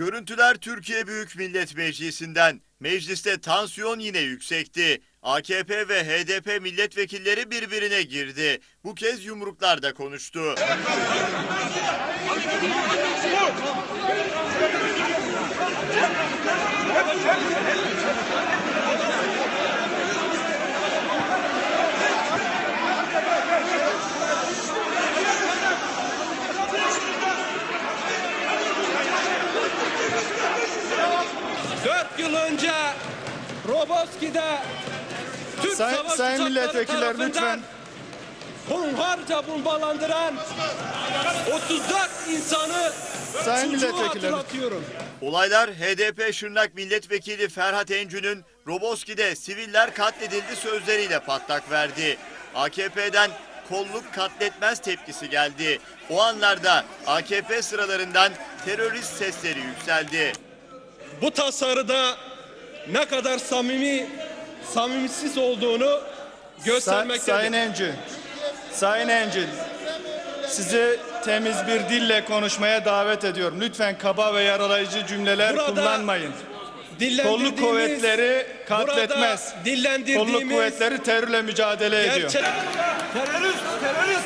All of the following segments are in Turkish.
Görüntüler Türkiye Büyük Millet Meclisi'nden. Mecliste tansiyon yine yüksekti. AKP ve HDP milletvekilleri birbirine girdi. Bu kez yumruklar da konuştu. Roboski'de Türk Sayın- savaş sayın milletvekiller, lütfen. Hunharca bombalandıran 34 insanı Sayın hatırlatıyorum. Olaylar HDP Şırnak Milletvekili Ferhat Encü'nün Roboski'de siviller katledildi sözleriyle patlak verdi. AKP'den kolluk katletmez tepkisi geldi. O anlarda AKP sıralarından terörist sesleri yükseldi. Bu tasarıda ne kadar samimi, samimisiz olduğunu Sa- göstermektedir. Sayın Encü, Sayın Encü, sizi temiz bir dille konuşmaya davet ediyorum. Lütfen kaba ve yaralayıcı cümleler Burada kullanmayın. Dillendirdiğimiz- Kolluk kuvvetleri katletmez. Kolluk kuvvetleri terörle mücadele ediyor. terörist, terörist,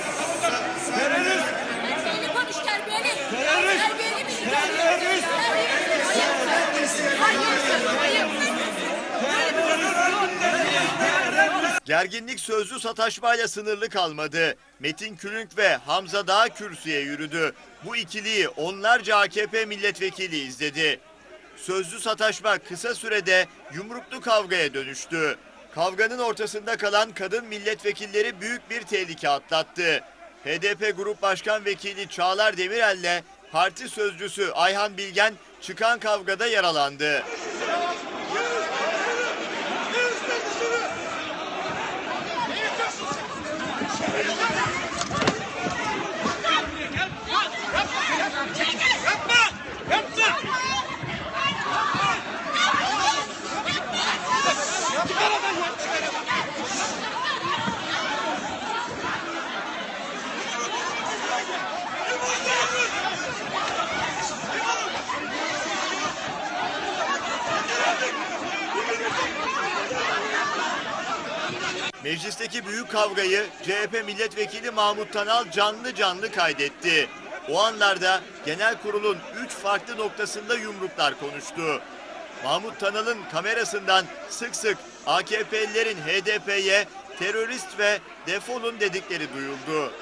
Terbiyeli konuş terbiyeli. Terörist! Terbiyeli bir Terörist! Gerginlik sözlü sataşmayla sınırlı kalmadı. Metin Külünk ve Hamza Dağ kürsüye yürüdü. Bu ikiliyi onlarca AKP milletvekili izledi. Sözlü sataşma kısa sürede yumruklu kavgaya dönüştü. Kavganın ortasında kalan kadın milletvekilleri büyük bir tehlike atlattı. HDP Grup Başkan Vekili Çağlar Demirel ile parti sözcüsü Ayhan Bilgen çıkan kavgada yaralandı. Meclisteki büyük kavgayı CHP milletvekili Mahmut Tanal canlı canlı kaydetti. O anlarda genel kurulun 3 farklı noktasında yumruklar konuştu. Mahmut Tanal'ın kamerasından sık sık AKP'lilerin HDP'ye terörist ve defolun dedikleri duyuldu.